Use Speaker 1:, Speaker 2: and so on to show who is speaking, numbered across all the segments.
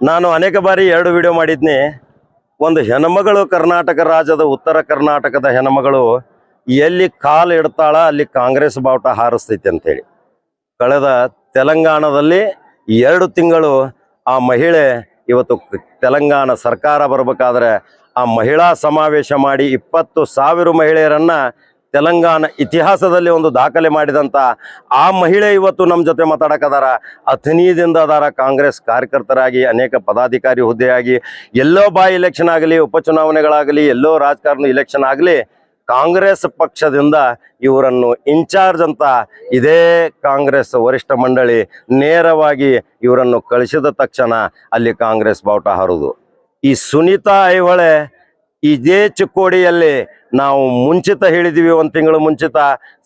Speaker 1: ನಾನು ಅನೇಕ ಬಾರಿ ಎರಡು ವಿಡಿಯೋ ಮಾಡಿದ್ನಿ. ಒಂದು ಹೆಣ್ಮಗಳು ಕರ್ನಾಟಕ ರಾಜ್ಯದ ಉತ್ತರ ಕರ್ನಾಟಕದ ಹೆಣ್ಮಗಳು ಎಲ್ಲಿ ಕಾಲು ಇಡ್ತಾಳ ಅಲ್ಲಿ ಕಾಂಗ್ರೆಸ್ ಬಾವುಟ ಹಾರಿಸ್ತೈತಿ ಅಂತೇಳಿ. ಕಳೆದ ತೆಲಂಗಾಣದಲ್ಲಿ ಎರಡು ತಿಂಗಳು ಆ ಮಹಿಳೆ ಇವತ್ತು ತೆಲಂಗಾಣ ಸರ್ಕಾರ ಬರಬೇಕಾದ್ರೆ ಆ ಮಹಿಳಾ ಸಮಾವೇಶ ಮಾಡಿ ಇಪ್ಪತ್ತು ಸಾವಿರ ಮಹಿಳೆಯರನ್ನ ತೆಲಂಗಾಣ ಇತಿಹಾಸದಲ್ಲಿ ಒಂದು ದಾಖಲೆ ಮಾಡಿದಂತ ಆ ಮಹಿಳೆ ಇವತ್ತು ನಮ್ಮ ಜೊತೆ ಮಾತಾಡಕದಾರ. ಅಥನೀದಿಂದ ಅದಾರ ಕಾಂಗ್ರೆಸ್ ಕಾರ್ಯಕರ್ತರಾಗಿ, ಅನೇಕ ಪದಾಧಿಕಾರಿ ಹುದ್ದೆಯಾಗಿ. ಎಲ್ಲೋ ಬಾ ಇಲೆಕ್ಷನ್ ಆಗಲಿ, ಉಪಚುನಾವಣೆಗಳಾಗಲಿ, ಎಲ್ಲೋ ರಾಜಕಾರಣ ಇಲೆಕ್ಷನ್ ಆಗಲಿ, ಕಾಂಗ್ರೆಸ್ ಪಕ್ಷದಿಂದ ಇವರನ್ನು ಇನ್ಚಾರ್ಜ್ ಅಂತ ಇದೇ ಕಾಂಗ್ರೆಸ್ ವರಿಷ್ಠ ಮಂಡಳಿ ನೇರವಾಗಿ ಇವರನ್ನು ಕಳಿಸಿದ ತಕ್ಷಣ ಅಲ್ಲಿ ಕಾಂಗ್ರೆಸ್ ಬಾವುಟ ಹಾರುದು ಈ ಸುನೀತಾ ಐಹೊಳೆ ಇದೇ ಚಿಕ್ಕೋಡಿಯಲ್ಲಿ ನಾವು ಮುಂಚಿತ ಹೇಳಿದೀವಿ ಒಂದು ತಿಂಗಳು ಮುಂಚಿತ.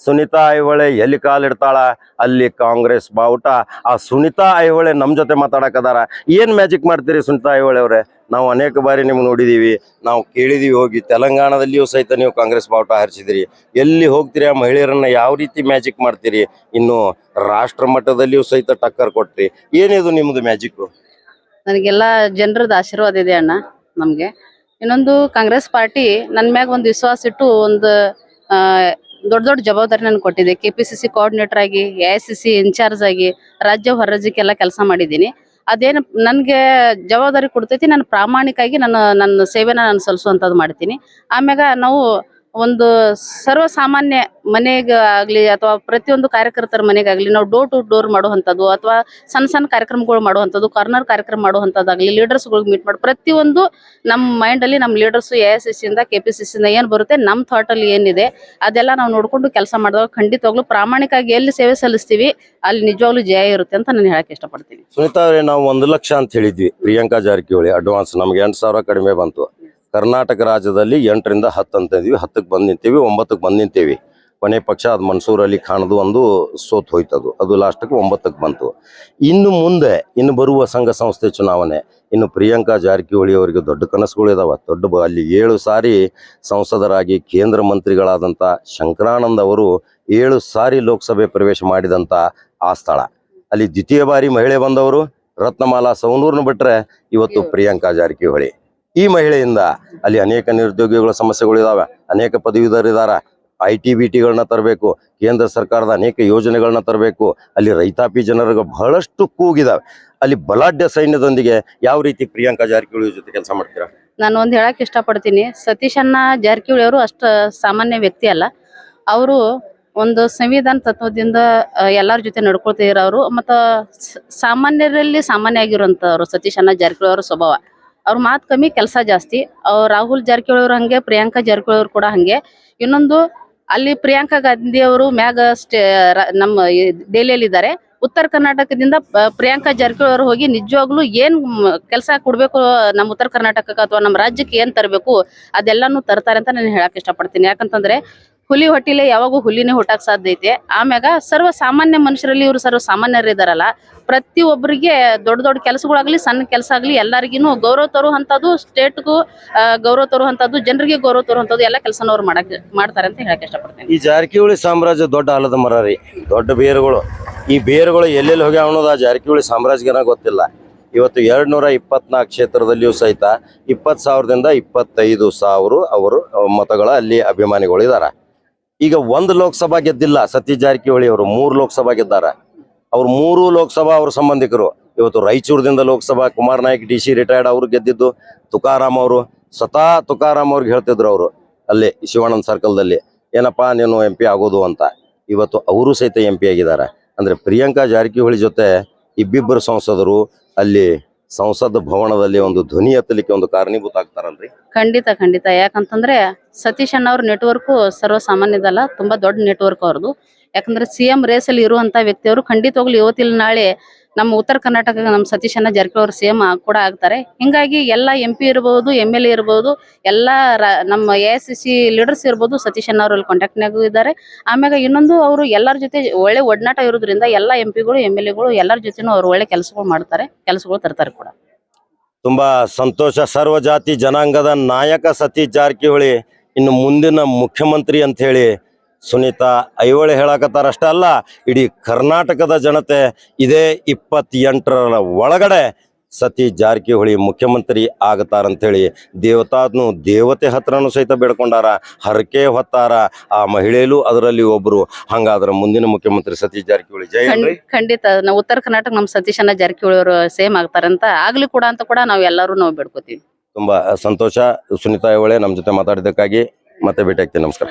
Speaker 1: ಸುನಿತಾ ಐಹೊಳೆ ಎಲ್ಲಿ ಕಾಲಿಡ್ತಾಳ ಅಲ್ಲಿ ಕಾಂಗ್ರೆಸ್ ಬಾವುಟ. ಆ ಸುನಿತಾ ಐಹೊಳೆ ನಮ್ಮ ಜೊತೆ ಮಾತಾಡಕದಾರ ಏನು ಮ್ಯಾಜಿಕ್ ಮಾಡ್ತೀರಿ ಸುನಿತಾ ಐಹೊಳೆ ಅವರೇ? ನಾವು ಅನೇಕ ಬಾರಿ ನಿಮ್ಗೆ ನೋಡಿದೀವಿ. ನಾವು ಕೇಳಿದೀವಿ ಹೋಗಿ. ತೆಲಂಗಾಣದಲ್ಲಿಯೂ ಸಹಿತ ನೀವು ಕಾಂಗ್ರೆಸ್ ಬಾವುಟ ಹಾರಿಸಿದಿರಿ. ಎಲ್ಲಿ ಹೋಗ್ತೀರಿ ಆ ಮಹಿಳೆಯರನ್ನ ಯಾವ ರೀತಿ ಮ್ಯಾಜಿಕ್ ಮಾಡ್ತೀರಿ? ಇನ್ನು ರಾಷ್ಟ್ರ ಮಟ್ಟದಲ್ಲಿಯೂ ಸಹಿತ ಟಕ್ಕರ್ ಕೊಟ್ರಿ. ಏನಿದು ನಿಮ್ದು ಮ್ಯಾಜಿಕ್
Speaker 2: ನನಗೆಲ್ಲ ಜನರದ ಆಶೀರ್ವಾದ ಇದೆ ಅಣ್ಣ, ನಮ್ಗೆ. ಇನ್ನೊಂದು ಕಾಂಗ್ರೆಸ್ ಪಾರ್ಟಿ ನನ್ ಮ್ಯಾಗ ಒಂದು ವಿಶ್ವಾಸ ಇಟ್ಟು ಒಂದು ದೊಡ್ಡ ದೊಡ್ಡ ಜವಾಬ್ದಾರಿ ನನ್ಗೆ ಕೊಟ್ಟಿದೆ. K P C C coordinator ಆಗಿ, ಎ ಸಿ ಸಿ ಇನ್ಚಾರ್ಜ್ ಆಗಿ, ರಾಜ್ಯ ಹೊರರಾಜ್ಯಕ್ಕೆಲ್ಲ ಕೆಲಸ ಮಾಡಿದ್ದೀನಿ. ಅದೇನು ನನಗೆ ಜವಾಬ್ದಾರಿ ಕೊಡ್ತೈತಿ, ನಾನು ಪ್ರಾಮಾಣಿಕವಾಗಿ ನಾನು ನನ್ನ ಸೇವೆನ ನಾನು ಸಲ್ಲಿಸುವಂಥದ್ದು ಮಾಡ್ತೀನಿ. ಆಮ್ಯಾಗ ನಾವು ಒಂದು ಸರ್ವಸಾಮಾನ್ಯ ಮನೆಗೆ ಆಗ್ಲಿ ಅಥವಾ ಪ್ರತಿಯೊಂದು ಕಾರ್ಯಕರ್ತರ ಮನೆಗಾಗ್ಲಿ ನಾವು ಡೋರ್ ಟು ಡೋರ್ ಮಾಡುವಂಥದ್ದು ಅಥವಾ ಸಣ್ಣ ಸಣ್ಣ ಕಾರ್ಯಕ್ರಮಗಳು ಮಾಡುವಂಥದ್ದು ಕಾರ್ನರ್ ಕಾರ್ಯಕ್ರಮ ಮಾಡುವಂಥದ್ದಾಗಲಿ ಲೀಡರ್ಸ್ಗಳಿಗೆ ಮೀಟ್ ಮಾಡಿ, ಪ್ರತಿಯೊಂದು ನಮ್ಮ ಮೈಂಡಲ್ಲಿ ನಮ್ಮ ಲೀಡರ್ಸ್ ಎ ಎಸ್ ಎಸ್ ಇಂದ ಕೆ ಪಿ ಸಿ ಸಿಯಿಂದ ಏನು ಬರುತ್ತೆ, ನಮ್ಮ ಥಾಟಲ್ಲಿ ಏನಿದೆ, ಅದೆಲ್ಲ ನಾವು ನೋಡಿಕೊಂಡು ಕೆಲಸ ಮಾಡಿದಾಗ ಖಂಡಿತವಾಗ್ಲೂ ಪ್ರಾಮಾಣಿಕವಾಗಿ ಎಲ್ಲಿ ಸೇವೆ ಸಲ್ಲಿಸ್ತೀವಿ, ಅಲ್ಲಿ ನಿಜವಾಗ್ಲೂ ಜಯ ಇರುತ್ತೆ ಅಂತ ನಾನು ಹೇಳಕ್ಕೆ ಇಷ್ಟಪಡ್ತೀನಿ.
Speaker 1: ಸುನೀತಾ ಅವರೇ, ನಾವು ಒಂದು ಲಕ್ಷ ಅಂತ ಹೇಳಿದ್ವಿ, ಪ್ರಿಯಾಂಕಾ ಜಾರಕಿಹೊಳಿ ಅಡ್ವಾನ್ಸ್ ನಮ್ಗೆ ಎಂಟು ಸಾವಿರ ಕಡಿಮೆ ಬಂತು. ಕರ್ನಾಟಕ ರಾಜ್ಯದಲ್ಲಿ ಎಂಟರಿಂದ ಹತ್ತು ಅಂತ ಇದೀವಿ. ಹತ್ತಕ್ಕೆ ಬಂದು ನಿಂತೀವಿ ಒಂಬತ್ತಕ್ಕೆ ಬಂದು ನಿಂತೀವಿ. ಕೊನೆ ಪಕ್ಷ ಅದು ಮನ್ಸೂರ್ ಅಲಿ ಖಾನ್ದು ಒಂದು ಸೋತ್ ಹೋಯ್ತದು. ಅದು ಲಾಸ್ಟ್ಗೆ ಒಂಬತ್ತಕ್ಕೆ ಬಂತು. ಇನ್ನು ಮುಂದೆ ಇನ್ನು ಬರುವ ಸಂಘ ಸಂಸ್ಥೆ ಚುನಾವಣೆ ಇನ್ನು ಪ್ರಿಯಾಂಕಾ ಜಾರಕಿಹೊಳಿ ಅವರಿಗೆ ದೊಡ್ಡ ಕನಸುಗಳಿದಾವೆ ದೊಡ್ಡ ಅಲ್ಲಿ ಏಳು ಸಾರಿ ಸಂಸದರಾಗಿ ಕೇಂದ್ರ ಮಂತ್ರಿಗಳಾದಂಥ ಶಂಕರಾನಂದ ಅವರು ಏಳು ಸಾರಿ ಲೋಕಸಭೆ ಪ್ರವೇಶ ಮಾಡಿದಂಥ ಆ ಸ್ಥಳ. ಅಲ್ಲಿ ದ್ವಿತೀಯ ಬಾರಿ ಮಹಿಳೆ ಬಂದವರು ರತ್ನಮಾಲಾ ಸೌನೂರ್ನ ಬಿಟ್ಟರೆ ಇವತ್ತು ಪ್ರಿಯಾಂಕಾ ಜಾರಕಿಹೊಳಿ. ಈ ಮಹಿಳೆಯಿಂದ ಅಲ್ಲಿ ಅನೇಕ ನಿರುದ್ಯೋಗಿಗಳ ಸಮಸ್ಯೆಗಳು ಇದ್ದಾವೆ ಅನೇಕ ಪದವೀಧರಿದ್ದಾರೆ ಐ ಟಿ ಬಿ ಟಿಗಳನ್ನ ತರಬೇಕು, ಕೇಂದ್ರ ಸರ್ಕಾರದ ಅನೇಕ ಯೋಜನೆಗಳನ್ನ ತರಬೇಕು. ಅಲ್ಲಿ ರೈತಾಪಿ ಜನರಿಗೆ ಬಹಳಷ್ಟು ಕೂಗಿದಾವೆ. ಅಲ್ಲಿ ಬಲಾಢ್ಯ ಸೈನ್ಯದೊಂದಿಗೆ ಯಾವ ರೀತಿ ಪ್ರಿಯಾಂಕಾ ಜಾರಕಿಹೊಳಿ ಜೊತೆ ಕೆಲಸ ಮಾಡ್ತೀರಾ?
Speaker 2: ನಾನು ಒಂದು ಹೇಳಕ್ ಇಷ್ಟಪಡ್ತೀನಿ. ಸತೀಶ್ ಅಣ್ಣ ಜಾರಕಿಹೊಳಿ ಅವರು ಅಷ್ಟು ಸಾಮಾನ್ಯ ವ್ಯಕ್ತಿ ಅಲ್ಲ. ಅವರು ಒಂದು ಸಂವಿಧಾನ ತತ್ವದಿಂದ ಎಲ್ಲರ ಜೊತೆ ನಡ್ಕೊಳ್ತಾ ಇರೋರು. ಮತ್ತು ಸಾಮಾನ್ಯರಲ್ಲಿ ಸಾಮಾನ್ಯ ಆಗಿರುವಂಥವ್ರು ಸತೀಶ್ ಅಣ್ಣ ಜಾರಕಿಹೊಳಿ ಅವರ ಸ್ವಭಾವ. ಅವ್ರ ಮಾತು ಕಮ್ಮಿ ಕೆಲಸ ಜಾಸ್ತಿ. ಅವ್ರ ರಾಹುಲ್ ಜಾರಕಿಹೊಳಿ ಅವ್ರು ಹಂಗೆ, ಪ್ರಿಯಾಂಕಾ ಜಾರಕಿಹೊಳಿ ಅವ್ರು ಕೂಡ ಹಂಗೆ. ಇನ್ನೊಂದು ಅಲ್ಲಿ ಪ್ರಿಯಾಂಕಾ ಗಾಂಧಿ ಅವರು ಮ್ಯಾಗ ಸ್ಟೇ ನಮ್ಮ ದೆಹಲಿಯಲ್ಲಿ ಇದ್ದಾರೆ. ಉತ್ತರ ಕರ್ನಾಟಕದಿಂದ ಪ್ರಿಯಾಂಕಾ ಜಾರಕಿಹೊಳಿ ಅವರು ಹೋಗಿ ನಿಜವಾಗ್ಲೂ ಏನ್ ಕೆಲಸ ಕೊಡ್ಬೇಕು ನಮ್ಮ ಉತ್ತರ ಕರ್ನಾಟಕಕ್ಕೆ ಅಥವಾ ನಮ್ಮ ರಾಜ್ಯಕ್ಕೆ ಏನ್ ತರಬೇಕು ಅದೆಲ್ಲಾನು ತರ್ತಾರೆ ಅಂತ ನಾನು ಹೇಳಕ್ ಇಷ್ಟಪಡ್ತೀನಿ. ಯಾಕಂತಂದ್ರೆ ಹುಲಿ ಹೊಟ್ಟಿಲೆ ಯಾವಾಗೂ ಹುಲಿನೇ ಹುಟ್ಟಕ್ ಸಾಧ್ಯ ಐತೆ. ಆಮ್ಯಾಗ ಸರ್ವ ಸಾಮಾನ್ಯ ಮನುಷ್ಯರಲ್ಲಿ ಇವರು ಸರ್ವ ಸಾಮಾನ್ಯರು ಇದಾರಲ್ಲ ಪ್ರತಿ ಒಬ್ಬರಿಗೆ ದೊಡ್ಡ ದೊಡ್ಡ ಕೆಲಸಗಳಾಗ್ಲಿ, ಸಣ್ಣ ಕೆಲಸ ಆಗ್ಲಿ ಎಲ್ಲರಿಗೂ ಗೌರವ ತರುವಂಥದ್ದು, ಸ್ಟೇಟ್ಗೂ ಗೌರವ ತರುವಂಥದ್ದು, ಜನರಿಗೆ ಗೌರವ ತರುವಂಥದ್ದು ಎಲ್ಲ ಕೆಲಸನ ಅವ್ರು ಮಾಡಕ್, ಮಾಡ್ತಾರೆ ಅಂತ ಹೇಳಕ್ ಇಷ್ಟಪಡ್ತೀನಿ.
Speaker 1: ಈ ಜಾರಕಿಹೊಳಿ ಸಾಮ್ರಾಜ್ಯ ದೊಡ್ಡ ಆಲದ ಮರ ರೀ, ದೊಡ್ಡ ಬೇರುಗಳು. ಈ ಬೇರುಗಳು ಎಲ್ಲೆಲ್ಲಿ ಹೋಗ್ಯಾವ ಅನ್ನೋದು ಆ ಜಾರಕಿಹೊಳಿ ಸಾಮ್ರಾಜ್ಯನ ಗೊತ್ತಿಲ್ಲ. ಇವತ್ತು ಎರಡ್ ನೂರ ಇಪ್ಪತ್ನಾಲ್ಕು ಕ್ಷೇತ್ರದಲ್ಲಿಯೂ ಸಹಿತ ಇಪ್ಪತ್ತು ಸಾವಿರದಿಂದ ಇಪ್ಪತ್ತೈದು ಸಾವಿರ ಅವರು ಮತಗಳ ಅಲ್ಲಿ ಅಭಿಮಾನಿಗಳಿದ್ದಾರೆ ಈಗ ಒಂದು ಲೋಕಸಭಾ ಗೆದ್ದಿಲ್ಲ ಸತೀಶ್ ಜಾರಕಿಹೊಳಿ ಅವರು, ಮೂರು ಲೋಕಸಭಾ ಗೆದ್ದಾರ. ಅವ್ರು ಮೂರು ಲೋಕಸಭಾ ಅವ್ರ ಸಂಬಂಧಿಕರು. ಇವತ್ತು ರಾಯಚೂರದಿಂದ Lok Sabha Kumar Naik, D C retired ಅವರು ಗೆದ್ದಿದ್ದು, ತುಕಾರಾಮ್ ಅವರು, ಸ್ವತಃ ತುಕಾರಾಮ್ ಅವ್ರಿಗೆ ಹೇಳ್ತಿದ್ರು ಅವರು, ಅಲ್ಲಿ ಶಿವಾನಂದ ಸರ್ಕಲ್ದಲ್ಲಿ. ಏನಪ್ಪಾ, ನೀನು ಎಂ ಪಿ ಆಗೋದು ಅಂತ. ಇವತ್ತು ಅವರು ಸಹಿತ ಎಂ ಪಿ ಆಗಿದ್ದಾರೆ. ಅಂದ್ರೆ ಪ್ರಿಯಾಂಕಾ ಜಾರಕಿಹೊಳಿ ಜೊತೆ ಇಬ್ಬಿಬ್ಬರು ಸಂಸದರು, ಅಲ್ಲಿ ಸಂಸತ್ ಭವನದಲ್ಲಿ ಒಂದು ಧ್ವನಿ ಎತ್ತಲಿಕ್ಕೆ ಒಂದು ಕಾರಣೀಭೂತ ಆಗ್ತಾರಲ್ರಿ
Speaker 2: ಖಂಡಿತ ಖಂಡಿತ. ಯಾಕಂತಂದ್ರೆ ಸತೀಶ್ ಅಣ್ಣ ಅವ್ರ ನೆಟ್ವರ್ಕ್ ಸರ್ವಸಾಮಾನ್ಯದಲ್ಲ, ತುಂಬಾ ದೊಡ್ಡ ನೆಟ್ವರ್ಕ್ ಅವ್ರದ್ದು ಯಾಕಂದ್ರೆ ಸಿ ಎಂ ಅಲ್ಲಿ ಇರುವಂತ ವ್ಯಕ್ತಿಯವರು ಖಂಡಿತವಾಗ್ಲು ಇವತ್ತಿಲ್ಲ, ನಾಳೆ ನಮ್ಮ ಉತ್ತರ ಕರ್ನಾಟಕ ನಮ್ಮ ಸತೀಶ್ ಜಾರಕಿಹೊಳಿ ಅವರು ಸಿ ಎಂ ಕೂಡ ಆಗ್ತಾರೆ. ಹಿಂಗಾಗಿ ಎಲ್ಲ ಎಂ ಪಿ ಇರ್ಬೋದು ಎಂ ಎಲ್ ಎ ಇರ್ಬೋದು, ಎಲ್ಲ ನಮ್ಮ ಎ ಎಸ್ ಸಿ ಲೀಡರ್ಸ್ ಇರ್ಬೋದು ಸತೀಶ್ ಅನ್ನ ಅವರಲ್ಲಿ ಕಾಂಟ್ಯಾಕ್ಟ್ನಾಗೂ ಇದ್ದಾರೆ. ಆಮ್ಯಾಗ ಇನ್ನೊಂದು ಅವರು ಎಲ್ಲರ ಜೊತೆ ಒಳ್ಳೆ ಒಡನಾಟ ಇರೋದ್ರಿಂದ ಎಲ್ಲ ಎಂ ಪಿಗಳು ಎಂ ಎಲ್ ಎಗಳು ಎಲ್ಲರ ಜೊತೆನೂ ಅವ್ರು ಒಳ್ಳೆ ಕೆಲಸಗಳು ಮಾಡ್ತಾರೆ, ಕೆಲಸಗಳು ತರ್ತಾರೆ ಕೂಡ.
Speaker 1: ತುಂಬಾ ಸಂತೋಷ. ಸರ್ವ ಜಾತಿ ಜನಾಂಗದ ನಾಯಕ ಸತೀಶ್ ಜಾರಕಿಹೊಳಿ, ಇನ್ನು ಮುಂದಿನ ಮುಖ್ಯಮಂತ್ರಿ ಅಂತ ಹೇಳಿ ಸುನೀತಾ ಐಹೊಳೆ ಹೇಳಕತ್ತಾರ ಅಷ್ಟೇ ಅಲ್ಲ ಇಡೀ ಕರ್ನಾಟಕದ ಜನತೆ ಇದೇ ಇಪ್ಪತ್ತೆಂಟರ ಒಳಗಡೆ ಸತಿ ಜಾರಕಿಹೊಳಿ ಮುಖ್ಯಮಂತ್ರಿ ಆಗತಾರಂತೇಳಿ ದೇವತಾದ್ನು ದೇವತೆ ಹತ್ರನೂ ಸಹಿತ ಬೇಡ್ಕೊಂಡಾರ ಹರಕೆ ಹೊತ್ತಾರ ಆ ಮಹಿಳೆಯಲು ಅದರಲ್ಲಿ ಒಬ್ರು. ಹಂಗಾದ್ರೆ ಮುಂದಿನ ಮುಖ್ಯಮಂತ್ರಿ ಸತೀಶ್ ಜಾರಕಿಹೊಳಿ ಜೈ ಅನ್ರಿ.
Speaker 2: ಖಂಡಿತ ನಾವು ಉತ್ತರ ಕರ್ನಾಟಕ ನಮ್ಮ ಸತೀಶನ ಜಾರಕಿಹೊಳಿ ಅವರು ಸೇಮ್ ಆಗ್ತಾರಂತ ಆಗ್ಲಿ ಕೂಡ ಅಂತ ಕೂಡ ನಾವು ಎಲ್ಲರೂ ನಾವು ಬೇಡ್ಕೋತೀವಿ.
Speaker 1: ತುಂಬಾ ಸಂತೋಷ. ಸುನೀತಾ ಐಹೊಳೆ ನಮ್ಮ ಜೊತೆ ಮಾತಾಡಿದ್ದಕ್ಕಾಗಿ ಮತ್ತೆ ಭೇಟಿ ಆಗ್ತೀನಿ. ನಮಸ್ಕಾರ.